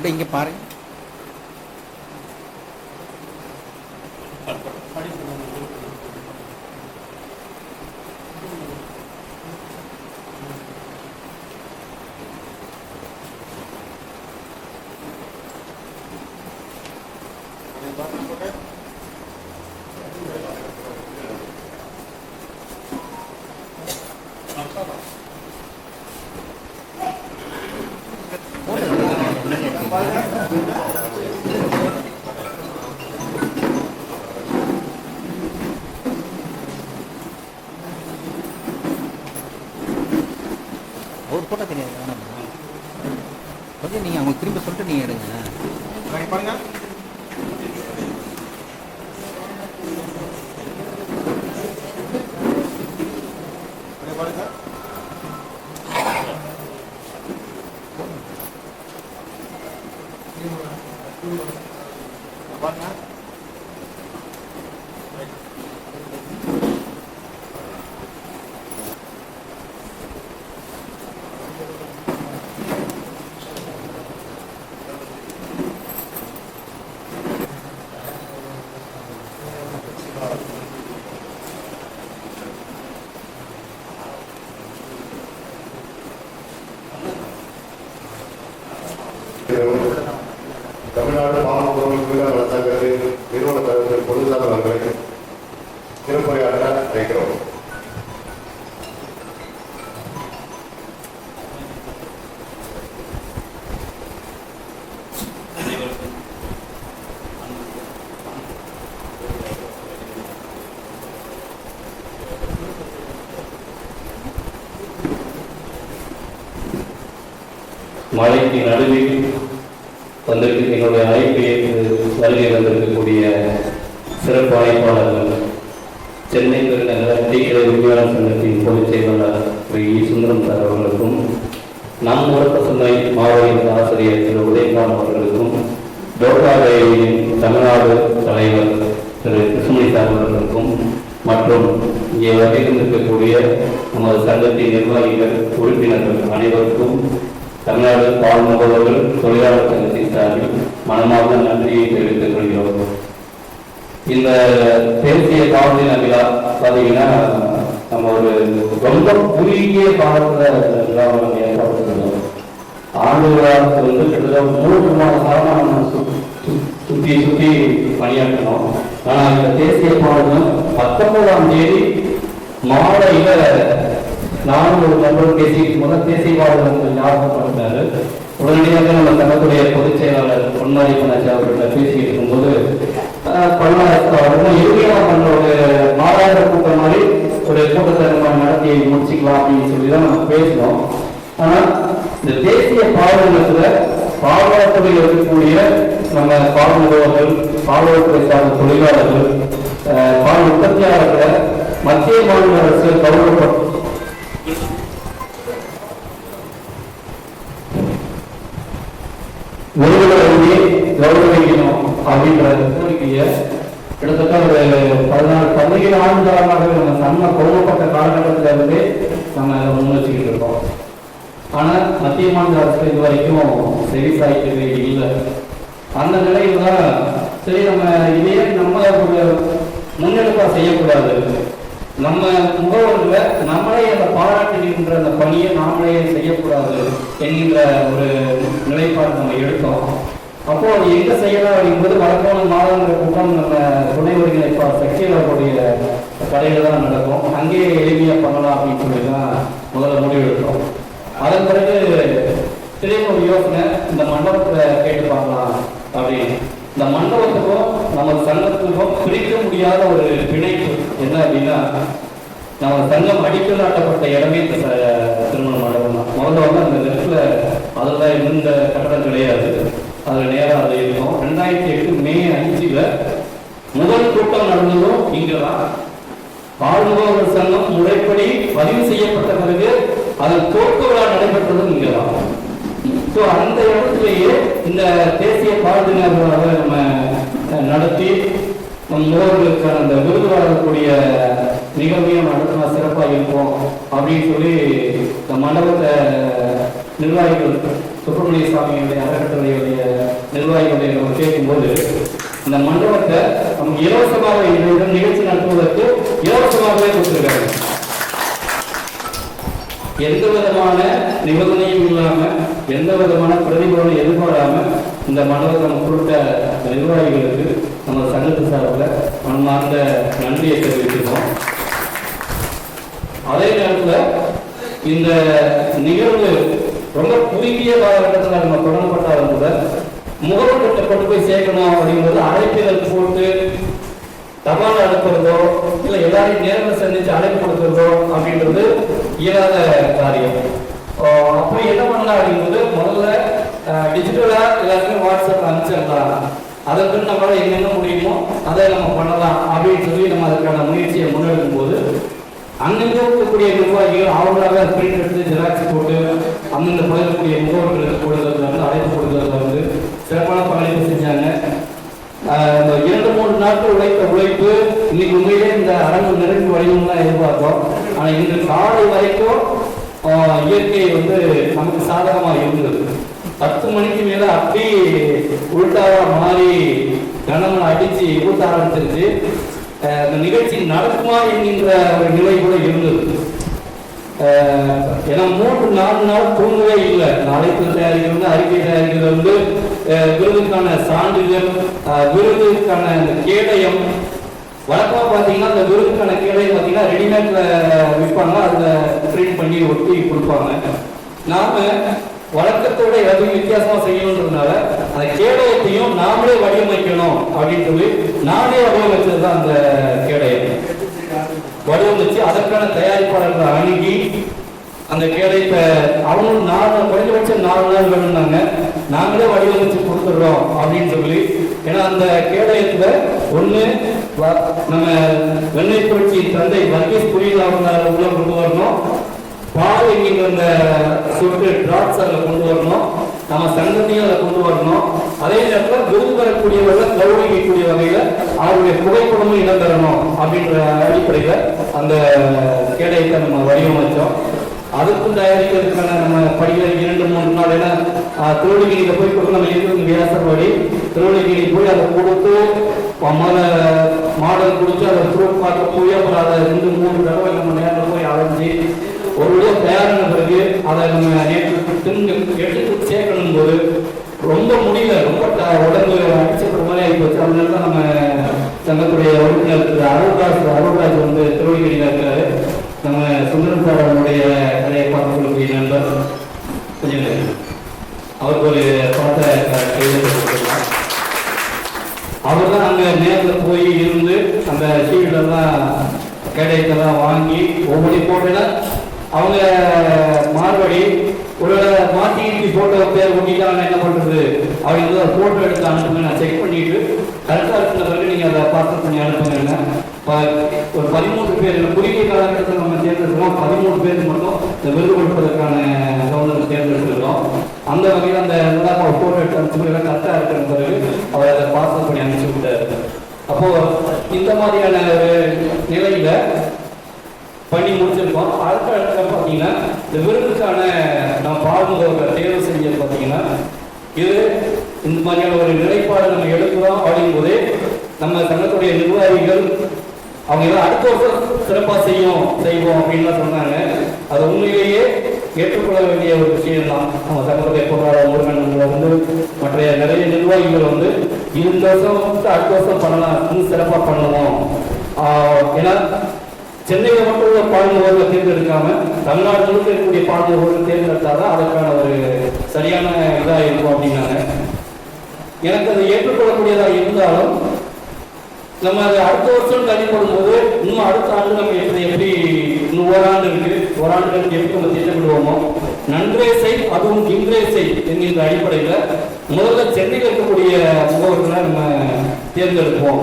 அப்படியே இங்கே பாருங்க ஒரு ஃபோட்டோ தெரியாது வேணாமா கொஞ்சம் நீங்கள் மட்டும் திரும்ப நீங்கள் எடுங்க பாருங்க. தமிழ்நாடு மாநில பொருட்கள் வளர்த்தகத்தின் நிறுவன தலைவர் பொதுசார் அவர்களை திருப்பறையாற்ற அழைக்கிறோம் மழைக்கு நடுவில் எங்களுடைய என்னுடைய அழைப்பை ஏற்று வருகை வந்திருக்கக்கூடிய சிறப்பு அழைப்பாளர்கள். சென்னை பெருநகர தீக்கிரை விஞ்ஞான சங்கத்தின் பொதுச் செயலாளர் திரு இ. சுந்தரம் சார் அவர்களுக்கும் நம் உரத்த மாவட்ட ஆசிரியர் திரு. உதயகுமார் அவர்களுக்கும் டோட்டாலையின் தமிழ்நாடு தலைவர் திரு. கிருஷ்ணமணி சார் அவர்களுக்கும் மற்றும் இங்கே வகையில் இருக்கக்கூடிய நமது சங்கத்தின் நிர்வாகிகள் உறுப்பினர்கள் அனைவருக்கும் தமிழ்நாடு பால் முகவர்கள் தொழிலாளர் சங்கத்தின் சார்பில் மனமார்ந்த நன்றியை தெரிவித்துக் கொள்கிறோம். இந்த தேசிய காவல் விழா பார்த்தீங்கன்னா நம்ம ஒரு ரொம்ப குறுகிய காலத்துல விழாவை நம்ம ஏற்பாடு செய்தோம் ஆண்டு விழாவுக்கு வந்து கிட்டத்தட்ட மூன்று மாத காலமா நம்ம சுத்தி சுத்தி பணியாற்றணும் ஆனா இந்த தேசிய பாடலும் பத்தொன்பதாம் தேதி மாலையில நானும் ஒரு நண்பர் பேசி முதல் தேசிய பாடல் ஞாபகப்படுத்தினாரு. உடனடியாக நம்ம தரக்கூடிய பொதுச் செயலாளர் பொன்னாடி பண்ணாச்சி அவர்கிட்ட பேசிட்டு இருக்கும்போது ஆஹ், இறுதியாக பண்ண ஒரு மாதாந்திர கூட்டம் மாதிரி ஒரு கூட்டத்தை நம்ம நடத்தி முடிச்சுக்கலாம் அப்படின்னு சொல்லி தான் நம்ம பேசினோம் ஆனா இந்த தேசிய பாடல்களத்துல பாதுகாப்புகள் இருக்கக்கூடிய நம்ம பால் முகவர்கள் பாதுகாப்புறை சார்ந்த தொழிலாளர்கள் ஆஹ், பால் உற்பத்தியாளர்களை மத்திய மாநில அரசு கௌரவப்பட்டு ஒருவரையே கௌரவிக்கணும் அப்படின்ற கோரிக்கையை கிட்டத்தட்ட ஒரு பதினாறு பதினேழு ஆண்டு காலமாக நம்ம சன்ம கொல்லப்பட்ட காலகட்டத்தில இருந்தே நம்ம அதை இருக்கோம். ஆனால் மத்திய மாநில அரசு இது வரைக்கும் செவி சாய்க்கவே இல்லை. அந்த நிலையில தான் சரி நம்ம இதே நம்ம ஒரு முன்னெடுப்பா செய்யக்கூடாது. நம்ம முகவர்களை நம்மளே அந்த பாராட்டுகின்ற அந்த பணியை நாமளே செய்யக்கூடாது என்கின்ற ஒரு நிலைப்பாடு நம்ம எடுத்தோம். அப்போ அது எங்க செய்யலாம் அப்படிங்கும்போது வழக்கமான மாதங்கிற கூட்டம் நம்ம துணை ஒருங்கிணைப்பாளர் சக்தியாளர்களுடைய கடையில தான் நடக்கும். அங்கேயே எளிமையா பண்ணலாம் அப்படின்னு சொல்லி தான் முதல்ல முடிவு எடுத்தோம். அதன் பிறகு திடீர்னு யோசனை இந்த மண்டபத்தில் கேட்டு பார்க்கலாம் அப்படின்னு. இந்த மண்டபத்துக்கும் நம்ம சங்கத்துக்கும் பிரிக்க முடியாத ஒரு பிணைப்பு. என்ன அப்படின்னா நம்ம சங்கம் அடிக்கல் நாட்டப்பட்ட இடமே இந்த ச- திருமண மண்டபம் தான். முதல்ல வந்து அந்த லெஃப்ட்ல அதில் இருந்த கட்டடம் கிடையாது. அதில் நேராக அது இருக்கும். ரெண்டாயிரத்தி எட்டு மே அஞ்சுல முதல் கூட்டம் நடந்ததும் இங்கே தான் பால்முகவர் சங்கம் முறைப்படி பதிவு செய்யப்பட்ட பிறகு அதன் துவக்க விழா நடைபெற்றதும் இங்கே தான் ஸோ அந்த இடத்துலயே இந்த தேசிய பால் நம்ம நடத்தி நம் முகவர்களுக்கான அந்த விருது வழங்கக்கூடிய நிகழ்வையும் நடத்தினா சிறப்பாக இருக்கும் அப்படின்னு சொல்லி இந்த மண்டபத்தை நிர்வாகிகள் சுப்பிரமணிய சுவாமியுடைய அறக்கட்டளையுடைய நிர்வாகிகளுடைய நம்ம கேட்கும்போது இந்த மண்டபத்தை நமக்கு இலவசமாக இந்த நிகழ்ச்சி நடத்துவதற்கு இலவசமாகவே கொடுத்துருக்காங்க. எந்த விதமான நிபந்தனையும் இல்லாம எந்த விதமான பிரதிபலனும் எதிர்பாராம இந்த மண்டலத்தை நம்ம கொடுத்த நிர்வாகிகளுக்கு நம்ம சங்கத்து சார்பில் மனமார்ந்த நன்றியை தெரிவிக்கிறோம் அதே நேரத்தில் இந்த நிகழ்வு ரொம்ப குறுகிய காலகட்டத்தில் நம்ம தொடங்கப்பட்டாலும் கூட முகவர்கிட்ட கொண்டு போய் சேர்க்கணும் அப்படிங்கிறது அழைப்பிதழ் போட்டு தபால் அனுப்புறதோ இல்லை எல்லாரையும் நேரில் சந்திச்சு அழைப்பு கொடுக்கறதோ அப்படின்றது இயலாத காரியம். அப்புறம் என்ன பண்ணலாம் அப்படிங்கிறது முதல்ல டிஜிட்டலா எல்லாருக்கும் வாட்ஸ்அப் அனுப்பிச்சிருந்தாங்க அதற்கு நம்மளால என்னென்ன முடியுமோ அதை நம்ம பண்ணலாம் அப்படின்னு சொல்லி நம்ம அதுக்கான முயற்சியை முன்னெடுக்கும் போது அங்கங்கே இருக்கக்கூடிய நிர்வாகிகள் அவங்களாக பிரிண்ட் எடுத்து ஜெராக்ஸ் போட்டு அந்தந்த பகுதிக்கூடிய முகவர்களுக்கு கொடுக்கறதுல இருந்து அழைப்பு கொடுக்கறதுல வந்து சிறப்பான பங்களிப்பு செஞ்சாங்க. இந்த இரண்டு மூன்று நாட்கள் உழைத்த உழைப்பு இன்னைக்கு உண்மையிலே இந்த அரங்கு நிறைவு வடிவம் தான் எதிர்பார்த்தோம். ஆனால் இன்று காலை வரைக்கும் இயற்கை வந்து நமக்கு சாதகமாக இருந்தது. பத்து மணிக்கு மேல அப்படி உள்டாவா மாறி கனமழை அடிச்சு ஊட்ட ஆரம்பிச்சிருச்சு. அந்த இந்த நிகழ்ச்சி நடக்குமா என்கின்ற ஒரு நிலை கூட இருந்தது. ஏன்னா மூன்று நாலு நாள் தூங்கவே இல்லை. நாளைக்கு தயாரிக்கிறது அறிக்கை தயாரிக்கிறது வந்து விருதுக்கான சான்றிதழ் விருதுக்கான இந்த கேடயம் வழக்கமாக பார்த்தீங்கன்னா அந்த விருதுக்கான கேடயம் பார்த்தீங்கன்னா ரெடிமேட்ல விற்பாங்க அதில் பிரிண்ட் பண்ணி ஒட்டி கொடுப்பாங்க. நாம வழக்கத்தோட எதுவும் வித்தியாசமா செய்யணுன்றதுனால அந்த கேடயத்தையும் நாமளே வடிவமைக்கணும் அப்படின்னு சொல்லி நானே வடிவமைச்சது தான் அந்த கேடயம். வடிவமைச்சு அதற்கான தயாரிப்பாளர்களை அணுகி அந்த கேடயத்தை அவனும் நாலு குறைஞ்சபட்சம் நாலு நாள் வேணும்னாங்க. நாங்களே வடிவமைச்சு கொடுத்துடுறோம் அப்படின்னு சொல்லி. ஏன்னா அந்த கேடயத்துல ஒண்ணு நம்ம வெண்ணெய் புரட்சி தந்தை வர்கீஸ் புரியல உள்ள கொண்டு வரணும். பால் என்கின்ற அந்த சொட்டு டிராப்ஸ் அதில் கொண்டு வரணும். நம்ம சங்கத்தையும் அதை கொண்டு வரணும். அதே நேரத்தில் விருது பெறக்கூடியவர்கள் கௌரவிக்கக்கூடிய வகையில் அவருடைய புகைப்படமும் இடம் பெறணும் அப்படின்ற அடிப்படையில் அந்த கேடயத்தை நம்ம வடிவமைச்சோம். அதுக்கும் தயாரிக்கிறதுக்கான நம்ம படிகளை இரண்டு மூணு நாள் ஏன்னா ஆஹ், போய் கொடுத்து நம்ம இருக்கிற வியாசப்படி திருவள்ளிகிரி போய் அதை கொடுத்து முதல்ல மாடல் கொடுத்து அதை ப்ரூஃப் பார்க்க போய் அப்புறம் அதை ரெண்டு மூணு தடவை நம்ம நேரில் போய் அலைஞ்சு ஒரு வழியா தயாரான பிறகு அதை நம்ம நேற்று தின்னு எடுத்து சேர்க்கணும் போது ரொம்ப முடியல ரொம்ப உடம்பு அடிச்சப்படுற மாதிரி ஆகி போச்சு அதனால தான் நம்ம தங்கக்கூடிய உறுப்பினர் இருக்கிற அருள்ராஜ் அருள்ராஜ் வந்து திருவள்ளிக்கடியில் இருக்கிறாரு நம்ம சுந்தரம் சார் அவருடைய கதையை பார்த்து சொல்லக்கூடிய நண்பர் கொஞ்சம் அவருக்கு ஒரு படத்தை கையெழுத்து அவர் தான் அங்கே நேரில் போய் இருந்து அந்த சீடெல்லாம் கேடயத்தெல்லாம் வாங்கி ஒவ்வொரு போட்டுல அவங்க மார்படி ஒருவேளை மாற்றி போட்டோ பேர் ஒட்டிட்டாங்க என்ன பண்றது? அவங்க வந்து ஒரு போட்டோ எடுத்து அனுப்புங்க. நான் செக் பண்ணிட்டு கரெக்டாக இருக்கிற பிறகு நீங்கள் அதை பார்சல் பண்ணி அனுப்புங்க. ஒரு பதிமூன்று பேர் குறுகிய காலகட்டத்தில் நம்ம தேர்ந்தெடுக்கிறோம். பதிமூணு பேருக்கு மட்டும் இந்த விருது கொடுப்பதற்கான கவர்னர் தேர்ந்தெடுத்துருக்கோம் அந்த வகையில் அந்த எல்லாம் போட்டோ எடுத்து அனுப்பிச்சு கரெக்டாக இருக்கிற பிறகு அவர் அதை பார்சல் பண்ணி அனுப்பிச்சு விட்டாரு. அப்போது இந்த மாதிரியான ஒரு நிலையில் பண்ணி முடிச்சிருக்கோம். அடுத்த இடத்துல பார்த்தீங்கன்னா இந்த விருதுக்கான நம்ம பால்முகவர்களை தேர்வு செஞ்சது பார்த்தீங்கன்னா இது இந்த மாதிரியான ஒரு நிலைப்பாடு நம்ம எடுக்கிறோம் அப்படிங்கும்போது நம்ம சங்கத்துடைய நிர்வாகிகள் அவங்க எல்லாம் அடுத்த வருஷம் சிறப்பாக செய்யும் செய்வோம் அப்படின்லாம் சொன்னாங்க. அது உண்மையிலேயே ஏற்றுக்கொள்ள வேண்டிய ஒரு விஷயம் தான் நம்ம சங்கத்துடைய பொருளாதார முருகன் வந்து மற்ற நிறைய நிர்வாகிகள் வந்து இந்த வருஷம் வந்து அடுத்த வருஷம் பண்ணலாம் இன்னும் சிறப்பாக பண்ணணும். ஏன்னா சென்னையில் மட்டும் உள்ள பால்முகர்களை தேர்ந்தெடுக்காம தமிழ்நாடு இருக்கக்கூடிய பால்முகர்களை தேர்ந்தெடுத்தாதான் அதற்கான ஒரு சரியான இதாக இருக்கும் அப்படின்னாங்க. எனக்கு அது ஏற்றுக்கொள்ளக்கூடியதாக இருந்தாலும் நம்ம அதை அடுத்த வருஷம் தள்ளிப்படும் போது இன்னும் அடுத்த ஆண்டு நம்ம எப்படி எப்படி இன்னும் ஓராண்டு இருக்கு. ஓராண்டுகளுக்கு எப்படி நம்ம திட்டமிடுவோமோ நன்றே செய் அதுவும் இன்றே செய் என்கின்ற அடிப்படையில் முதல்ல சென்னையில் இருக்கக்கூடிய முகவர்களை நம்ம தேர்ந்தெடுப்போம்.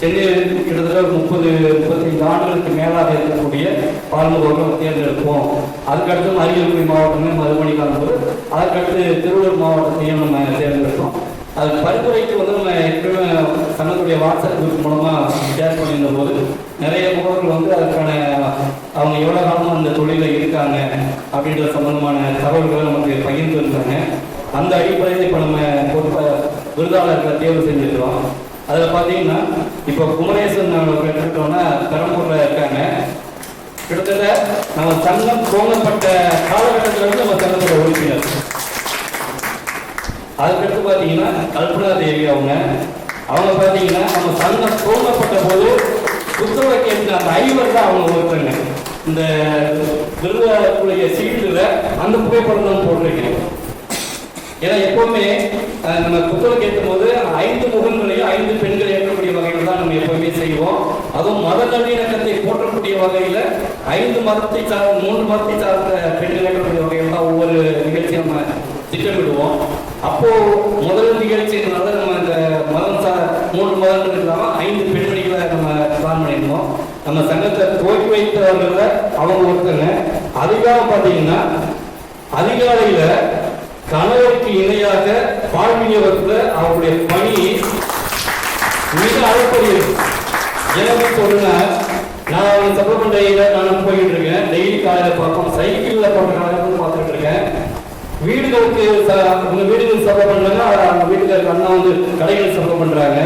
சென்னையில் கிட்டத்தட்ட ஒரு முப்பது முப்பத்தைந்து ஆண்டுகளுக்கு மேலாக இருக்கக்கூடிய பால்முகவர்கள் தேர்ந்தெடுப்போம். அதுக்கடுத்து அரியலூர் மாவட்டமே மதுமணி காணும்போது அதற்கடுத்து திருவள்ளூர் மாவட்டத்தையும் நம்ம தேர்ந்தெடுப்போம். அது பரிந்துரைக்கு வந்து நம்ம எப்பவுமே சங்கத்துடைய வாட்ஸ்அப் குரூப் மூலமாக ஷேர் பண்ணியிருந்த போது நிறைய முகவர்கள் வந்து அதற்கான அவங்க எவ்வளோ காலமாக அந்த தொழிலில் இருக்காங்க அப்படின்ற சம்பந்தமான தகவல்களை நமக்கு பகிர்ந்து இருந்தாங்க அந்த அடிப்படையில் இப்போ நம்ம பொறுப்ப விருதாளர்களை தேர்வு செஞ்சுருக்கிறோம். அதில் பார்த்தீங்கன்னா இப்போ குமரேசன் நாங்கள் எடுத்துக்கிட்டோம்னா பெரம்பூரில் இருக்காங்க. கிட்டத்தட்ட நம்ம சங்கம் துவங்கப்பட்ட காலகட்டத்தில் இருந்து நம்ம சங்கத்தோட உறுப்பினர் அதுக்கடுத்து பார்த்தீங்கன்னா கல்பனா தேவி அவங்க. அவங்க பார்த்தீங்கன்னா நம்ம சங்கம் தோங்கப்பட்ட போது புத்தக கேட்டு அந்த ஐவர் தான் அவங்க ஒருத்தங்க. இந்த விருதுடைய சீட்டில் அந்த புகைப்படம் தான் போட்டிருக்கேன். ஏன்னா எப்பவுமே நம்ம புத்தகம் கேட்கும் போது ஐந்து முகங்களையும் ஐந்து பெண்கள் ஏற்கக்கூடிய வகையில் தான் நம்ம எப்பவுமே செய்வோம். அதுவும் மத நல்லிணக்கத்தை போற்றக்கூடிய வகையில் ஐந்து மதத்தை சார்ந்த மூன்று மதத்தை சார்ந்த பெண்கள் ஏற்கக்கூடிய வகையில் தான் ஒவ்வொரு நிகழ்ச்சியும் நம்ம திட்டமிடுவோம். அப்போ முதல் நிகழ்ச்சினால நம்ம இந்த மதம் சார் மூன்று மதங்கள் இல்லாமல் ஐந்து பெண்மணிகளை நம்ம பிளான் பண்ணியிருந்தோம். நம்ம சங்கத்தை துவக்கி வைத்தவர்கள அவங்க ஒருத்தங்க அதிகாரம் பார்த்தீங்கன்னா அதிகாலையில கணவருக்கு இணையாக வாழ்வியவர்கள் அவருடைய பணி மிக அளப்பரியது. எனக்கு சொல்லுங்க நான் சப்பமண்டையில நான் போயிட்டு இருக்கேன். டெய்லி காலையில பார்ப்போம். சைக்கிள்ல போற காலையில பார்த்துட்டு இருக்கேன். வீடுகளுக்கு உங்க வீடுகள் சப்பை பண்றாங்க அவங்க வீட்டுக்கு அண்ணா வந்து கடைகள் சபை பண்றாங்க.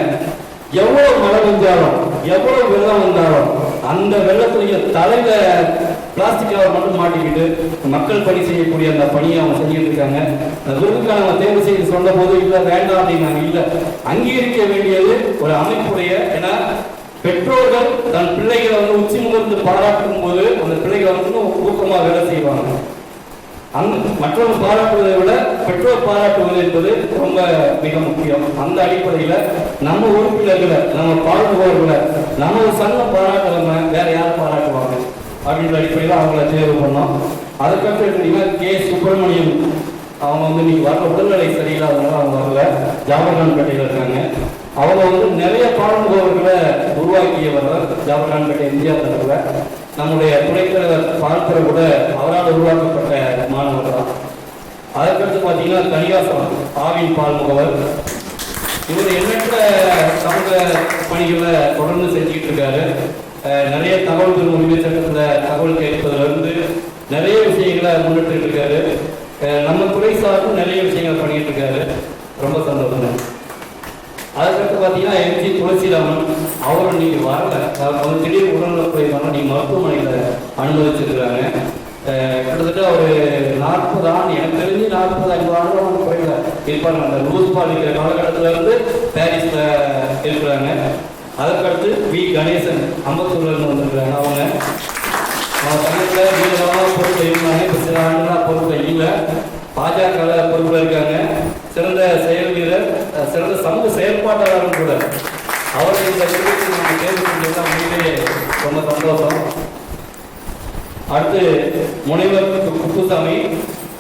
எவ்வளவு மழை பெஞ்சாலும் எவ்வளவு வெள்ளம் வந்தாலும் அந்த வெள்ளத்துடைய தலையில பிளாஸ்டிக் கவர் மட்டும் மாட்டிக்கிட்டு மக்கள் பணி செய்யக்கூடிய அந்த பணியை அவங்க செஞ்சுட்டு இருக்காங்க. அந்த விருதுக்கான அவங்க தேர்வு செய்து சொன்ன போது இல்லை வேண்டாம் அப்படின்னாங்க. இல்லை அங்கீகரிக்க வேண்டியது ஒரு அமைப்புடைய ஏன்னா பெற்றோர்கள் தன் பிள்ளைகளை வந்து உச்சி முகர்ந்து பாராட்டும் போது அந்த பிள்ளைகளை வந்து ஊக்கமாக வேலை செய்வாங்க. அந்த மற்றவங்க பாராட்டுவதை விட பெற்றோர் பாராட்டுவது என்பது ரொம்ப மிக முக்கியம். அந்த அடிப்படையில நம்ம உறுப்பினர்களை நம்ம பாராட்டுபவர்களை நம்ம ஒரு சங்கம் பாராட்டலாம வேற யார் பாராட்டுவாங்க? அப்படின்ற அடிப்படையில் அவங்கள தேர்வு பண்ணோம். அதுக்கப்புறம் எடுத்தீங்கன்னா கே. சுப்பிரமணியம். அவங்க வந்து இன்னைக்கு வர உடல்நிலை சரியில்லாதனால அவங்க வரல. ஜாபர்கான்பேட்டையில் இருக்காங்க. அவங்க வந்து நிறைய பாடுபவர்களை உருவாக்கியவர் ஜாபர்கான் இந்தியா எம்ஜிஆர் நம்முடைய துணைத்தலைவர் பார்க்கிற கூட அவரால் உருவாக்கப்பட்ட பார்த்தீங்கன்னா கனிகாசனம் ஆவின் பால் முகவர். இவர் எண்ணற்ற சமூக பணிகளை தொடர்ந்து செஞ்சுக்கிட்டு இருக்காரு. நிறைய தகவல்கள் உரிமை சட்டத்தில் தகவல் கேட்பதுல இருந்து நிறைய விஷயங்களை முன்னிட்டு இருக்காரு. நம்ம துறை சார்ந்து நிறைய விஷயங்கள் பண்ணிட்டு இருக்காரு. ரொம்ப சந்தோஷம் அதுக்கடுத்து பார்த்தீங்கன்னா எம்ஜி துளசிராமன். அவர் நீங்கள் வரல. திடீர் உடல்நல போயிருந்தாங்க நீ மருத்துவமனையில் அனுமதிச்சிருக்கிறாங்க. கிட்டத்தட்ட ஒரு நாற்பது ஆண்டு எனக்கு தெரிஞ்சு நாற்பது ஐம்பது ஆண்டு அவங்க குறையில இருப்பாங்க அந்த லூஸ் பாலிக்கிற காலகட்டத்தில் இருந்து பாரிஸில் இருக்கிறாங்க. அதற்கடுத்து வி. கணேசன் அம்பத்தூர்லேருந்து வந்திருக்கிறாங்க அவங்க அவங்க சங்கத்தில் வீரமாக பொறுப்பில் இருந்தாங்க இப்போ சில ஆண்டுகளாக பொறுப்பில் இல்லை. பாஜக பொறுப்பில் இருக்காங்க. சிறந்த செயல் வீரர் சிறந்த சமூக செயல்பாட்டாளரும் கூட. அவரை இந்த நம்ம தேர்வு செஞ்சது உண்மையிலேயே ரொம்ப சந்தோஷம். அடுத்து முனைவர் குப்புசாமி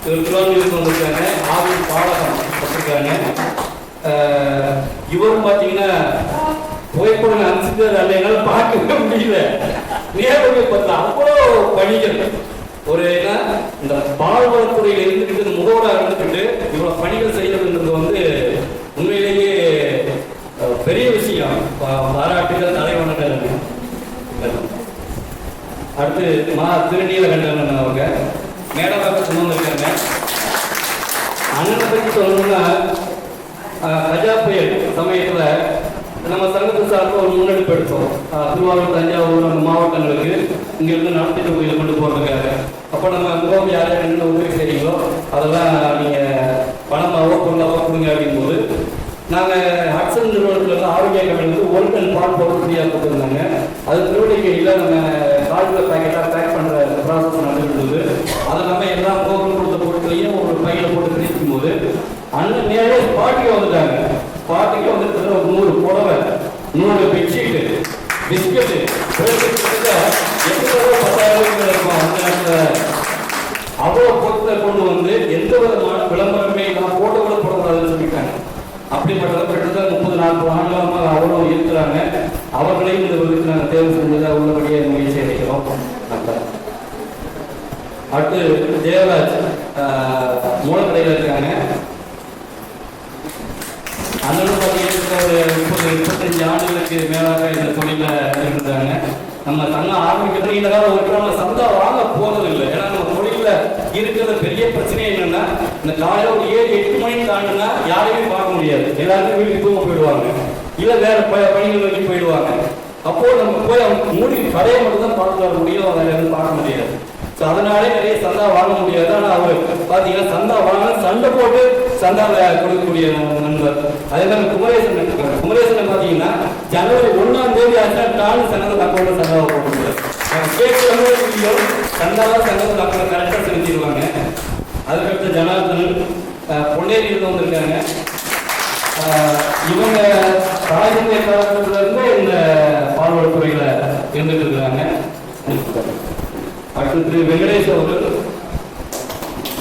இவர் திருவாரூருக்கு வந்திருக்காங்க. ஆவி பாடகம் வச்சிருக்காங்க இவரும் பார்த்தீங்கன்னா புகைப்படம் அனுப்பிச்சது அல்ல. என்னால் பார்க்கவே முடியல. நேரடி பார்த்தா அவ்வளோ பணிகள் ஒரு என்ன இந்த பால்வளத்துறையில் இருந்துக்கிட்டு முகவரா இருந்துக்கிட்டு இவ்வளவு பணிகள் செய்யறதுன்றது வந்து உண்மையிலேயே அஹ், பெரிய விஷயம் பா- பாராட்டுகள் தலைவணங்கள் அடுத்து மா திருநீலகண்டன் அவங்க. மேடவாக்க சுமந்து இருக்காங்க. அண்ணனை பற்றி சொல்லணும்னா கஜா புயல் சமயத்துல நம்ம சங்கத்து சார்பாக ஒரு முன்னெடுப்பு எடுத்தோம். திருவாரூர் தஞ்சாவூர் அந்த மாவட்டங்களுக்கு இங்கிருந்து நடத்திட்டு கோயில் கொண்டு போகிறதுக்காக அப்போ நம்ம முகம் யார் யார் என்ன உதவி செய்றீங்களோ அதெல்லாம் நீங்கள் பணமாகவோ பொருளாவோ கொடுங்க அப்படிங்கும்போது நாங்கள் ஹட்சன் நிறுவனத்துல இருந்து ஆரோக்கிய கம்பெனி வந்து ஒன் டன் பால் போட ஃப்ரீயாக கொடுத்துருந்தாங்க. அது திருவள்ளிக்கையில் நம்ம போகும் ஒரு பையில போட்டு பிரிக்கும் போது அண்ணன் நேரே பாட்டிக்கு வந்துட்டாங்க. பாட்டிக்கு வந்து கிட்டத்தட்ட ஒரு நூறு புடவை நூறு பெட்ஷீட்டு பிஸ்கட்டு கிட்டத்தட்ட பத்தாயிரம் இருக்கும் அந்த நேரத்தில். அவ்வளோ பொருட்களை கொண்டு வந்து எந்த விதமான விளம்பரமே இல்லாமல் போட்டோ கூட போடக்கூடாதுன்னு சொல்லிட்டாங்க. அப்படிப்பட்ட கிட்டத்தட்ட முப்பது நாற்பது ஆண்டுகளாக அவ்வளோ இருக்கிறாங்க. அவர்களையும் இந்த விருதுக்கு நாங்கள் தேர்வு செஞ்சதை உள்ளபடியே முயற்சி அளிக்கிறோம். அடுத்து ஜெயராஜ் மூலக்கடையில் இருக்காங்க அண்ணனும் பார்த்தீங்கன்னா ஒரு முப்பது முப்பத்தஞ்சு ஆண்டுகளுக்கு மேலாக இந்த தொழிலில் இருக்கிறாங்க நம்ம தங்க ஆரம்பிக்கிறது இந்த காலம் ஒரு நம்ம சந்தா வாங்க போனதில்லை. ஏன்னா நம்ம தொழில இருக்கிற பெரிய பிரச்சனை என்னன்னா இந்த காலையில் ஒரு ஏழு எட்டு மணிக்கு தாண்டினா யாரையுமே பார்க்க முடியாது. எல்லாருமே வீட்டுக்கு தூங்க போயிடுவாங்க. இல்லை வேற ப- பணிகள் நோக்கி போயிடுவாங்க. அப்போ நம்ம போய் அவங்க மூடி கடையை மட்டும் தான் பார்த்து வர முடியும். அதை பார்க்க முடியாது. ஸோ அதனாலே நிறைய சந்தா வாங்க முடியாது ஆனால் அவர். பார்த்தீங்கன்னா சந்தா வாங்க சண்டை போட்டு சந்தா கொடுக்கக்கூடிய நண்பர். அதே மாதிரி குமரேசன் நண்பர். குமரேசன் பார்த்தீங்கன்னா ஜனவரி ஒன்றாம் தேதி ஆச்சுன்னா டாலு சங்கத்தை அக்கௌண்ட்ல சந்தாவை போட்டு முடியாது கேட்கணும் சந்தாவா சங்கத்தை அக்கௌண்ட் கரெக்டாக செலுத்திடுவாங்க. அதுக்கடுத்து ஜனார்தனன் பொன்னேரியில் பொன்னேரியிலிருந்து வந்திருக்காங்க இவங்க தாய்மொழி காலத்துல இருந்து இந்த பால்வளத்துறையில இருந்துட்டு இருக்கிறாங்க அடுத்து திரு வெங்கடேஷ் அவர்கள்.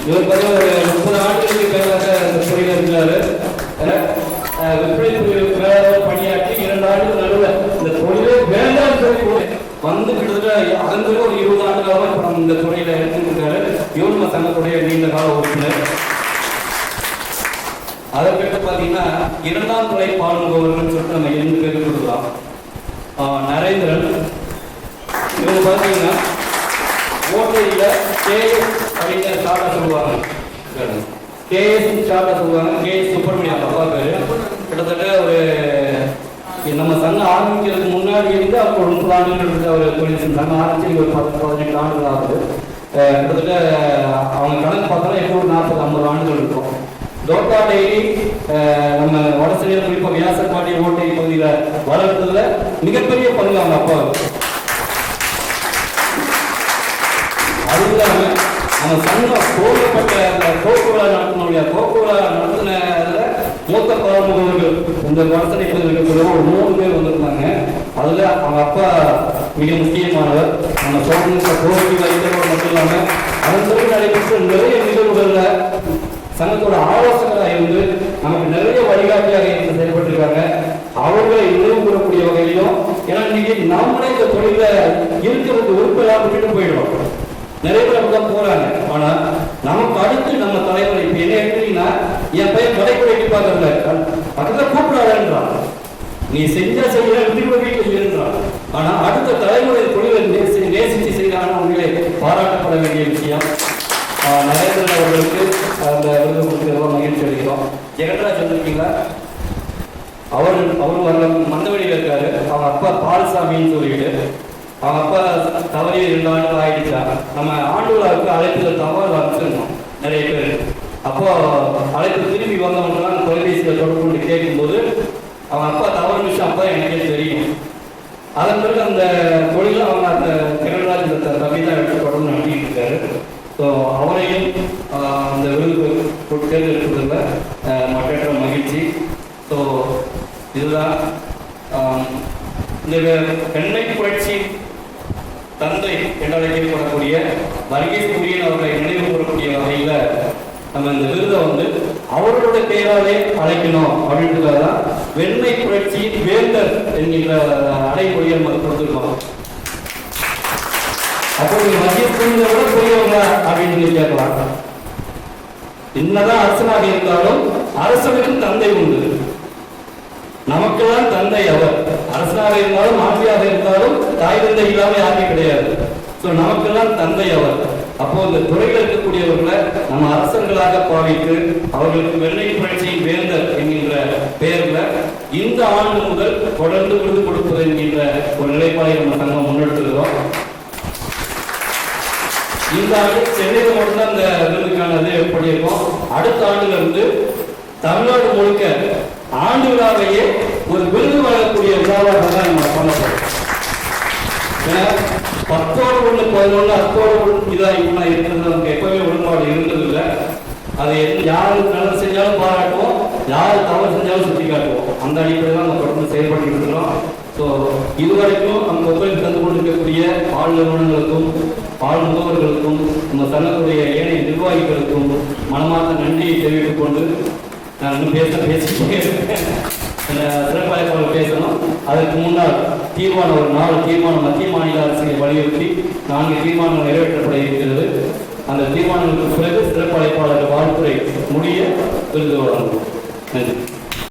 இவர் பார்த்தீங்கன்னா ஒரு முப்பது ஆண்டுகளுக்கு மேலாக இந்த துறையில இருக்கிறாரு ஆஹ் விற்பனை துறையில் மேலாக பணியாற்றி இரண்டு ஆண்டுகள் நடுவில் இந்த தொழிலே வேண்டாம் சொல்லி கூட வந்து கிட்டத்தட்ட அதன் ஒரு இருபது ஆண்டு காலமா இந்த துறையில இருந்துருக்காரு இருக்காரு இவர் நம்ம சங்கத்துடைய நீண்ட கால உறுப்பினர். அதற்கடுத்து பார்த்தீங்கன்னா இரண்டாம் துறை பால்முகவர்கள் சொல்லிட்டு நம்ம இரண்டு பேர் கொடுக்கலாம் நரேந்திரன். இவங்க பார்த்தீங்கன்னா ஓட்டையில் கேஎஸ் அப்படிங்கிற ஷார்ட்டாக சொல்லுவாங்க. கேஎஸ் ஷார்ட்டாக சொல்லுவாங்க. கேஎஸ் சுப்பிரமணியம் அப்பா பேர். கிட்டத்தட்ட ஒரு நம்ம சங்கம் ஆரம்பிக்கிறதுக்கு முன்னாடி இருந்து அப்போ ஒரு முப்பது ஆண்டுகள் இருந்து அவர் தொழில் சங்கம் ஆரம்பிச்சு ஒரு பத்து பதினெட்டு ஆண்டுகள் ஆகுது. கிட்டத்தட்ட அவங்க கணக்கு பார்த்தோன்னா எப்போ ஒரு நாற்பது ஐம்பது ஆண்டுகள் இருக்கும். தோட்டா டெய்லி நம்ம வடசெடியில் குறிப்பாக வியாசப்பாடி ஓட்டை பகுதியில் வளர்த்ததுல மிகப்பெரிய பங்கு அவங்க அப்பா அது இல்லாம நம்ம சங்கம் கோவில்பட்ட அந்த கோக்குவிழா நடத்தினுடைய கோக்குவிழா நடத்தினதுல மூத்த பரமுகவர்கள் இந்த வடசனை இருக்கக்கூடிய ஒரு மூணு பேர் வந்திருந்தாங்க. அதுல அவங்க அப்பா மிக முக்கியமானவர். நம்ம சோழனுக்கு கோவில் வைத்தவர் மட்டும் இல்லாம அதன் பிறகு நடைபெற்ற நிறைய நிகழ்வுகள்ல சங்கத்தோட ஆலோசகராக இருந்து நமக்கு நிறைய வழிகாட்டியாக இருந்து செயல்பட்டிருக்காங்க. அவர்களை நினைவு கூறக்கூடிய வகையிலும் ஏன்னா இன்னைக்கு நம்மளே இந்த தொழில இருக்கிறதுக்கு உறுப்பெல்லாம் விட்டுட்டு போயிடுவோம் நிறைய பேர் அப்படிதான் போறாங்க. ஆனா நமக்கு அடுத்து நம்ம தலைமுறை இப்ப என்ன எடுத்தீங்கன்னா என் பையன் கடைக்குறைக்கு பார்க்கறல பக்கத்துல கூப்பிடாதன்றான் நீ செஞ்சா செய்யற திரும்ப வீட்டில் இருந்தான் ஆனா அடுத்த தலைமுறை தொழிலை நேசி நேசித்து செய்யறாங்க அவங்களே பாராட்டப்பட வேண்டிய விஷயம். நரேந்திரன் அவர்களுக்கு அந்த விருது கொடுத்து ரொம்ப மகிழ்ச்சி அளிக்கிறோம். ஜெகன்ராஜ் வந்திருக்கீங்களா அவர் அவர் வரல மந்தவெளியில் இருக்காரு. அவங்க அப்பா பால்சாமின்னு சொல்லிட்டு அவங்க அப்பா தவறி ரெண்டு ஆண்டுகள் ஆயிடுச்சா. நம்ம ஆண்டு விழாவுக்கு அழைப்புல தவறு வந்துருந்தோம் நிறைய பேர். அப்போ அழைப்பு திரும்பி வந்தவங்கலாம் தொலைபேசியில் தொடர்பு கொண்டு கேட்கும்போது அவன் அப்பா தவறு விஷயம் அப்பா எனக்கே தெரியும். அதன் பிறகு அந்த தொழில அவங்க அந்த திகழ்ராஜ் தம்பி தான் எடுத்து தொடர்ந்து நடத்திட்டு இருக்காரு. ஸோ அவரையும் அந்த விருது கொடு- தேர்ந்தெடுப்பதில் மகிழ்ச்சி. ஸோ இதுதான் இந்த பெண்மை புரட்சி என்று அழைக்கப்படக்கூடிய வர்கீஸ் குரியன் அவர்களை நினைவு கூறக்கூடிய வகையில நம்ம இந்த விருதை வந்து அவர்களுடைய பெயராலே அழைக்கணும் அப்படின்றதுக்காக தான் வெண்மை புரட்சி வேந்தர் என்கின்ற அடைமொழியை நம்ம கொடுத்துருக்கோம். அப்போ நீங்க மத்திய புரிஞ்சதை விட புரியவங்க அப்படின்னு சொல்லி கேட்கலாம். என்னதான் அரசனாக இருந்தாலும் அரசனுக்கும் தந்தை உண்டு. நமக்கெல்லாம் தந்தை அவர். அரசனாக இருந்தாலும் ஆட்சியாக இருந்தாலும் தாய் தந்தை இல்லாம யாருமே கிடையாது. சோ நமக்கெல்லாம் தந்தை அவர். அப்போ இந்த துறையில் இருக்கக்கூடியவர்களை நம்ம அரசர்களாக பாவித்து அவர்களுக்கு வெள்ளை புரட்சியின் வேந்தர் என்கின்ற பெயர்ல இந்த ஆண்டு முதல் தொடர்ந்து விருது கொடுப்பது என்கின்ற ஒரு நிலைப்பாடை நம்ம சங்கம் முன்னெடுத்துகிறோம் இந்த ஆண்டு சென்னையில மட்டும்தான் இந்த விருதுக்கான இது பண்ணியிருக்கோம் அடுத்த ஆண்டுல இருந்து தமிழ்நாடு முழுக்க ஆண்டு விழாவையே ஒரு விருது வழங்கக்கூடிய விழாவாக தான் நம்ம பண்ண போறோம் பத்தோடு உள்ள பதினொன்று அத்தோடு உள்ள இதாக இவனா இருக்கிறது நமக்கு எப்பவுமே உடன்பாடு இருந்ததில்லை. அது யாரு நல்லது செஞ்சாலும் பாராட்டுவோம் யார் தவறு செஞ்சாலும் சுற்றி காட்டுவோம். அந்த அடிப்படையில் தான் நம்ம தொடர்ந்து செயல்பட்டு இருக்கிறோம். ஸோ இதுவரைக்கும் நம்ம ஒத்துழைப்பு தந்து கொண்டிருக்கக்கூடிய பால் நிறுவனங்களுக்கும் பால் முகவர்களுக்கும் நம்ம சங்கத்துடைய ஏனைய நிர்வாகிகளுக்கும் மனமார்ந்த நன்றியை தெரிவித்துக் கொண்டு நான் இன்னும் பேச பேசிக்கிட்டே இருக்கேன் இந்த சிறப்பாக பேசணும். அதற்கு முன்னால் தீர்மானம் ஒரு நாலு தீர்மானம் மத்திய மாநில அரசை வலியுறுத்தி நான்கு தீர்மானங்கள் நிறைவேற்றப்பட இருக்கிறது. அந்த தீர்மானங்களுக்கு பிறகு சிறப்பு அழைப்பாளர்கள் வாழ்த்துறை முடிய விருது வழங்கும். நன்றி.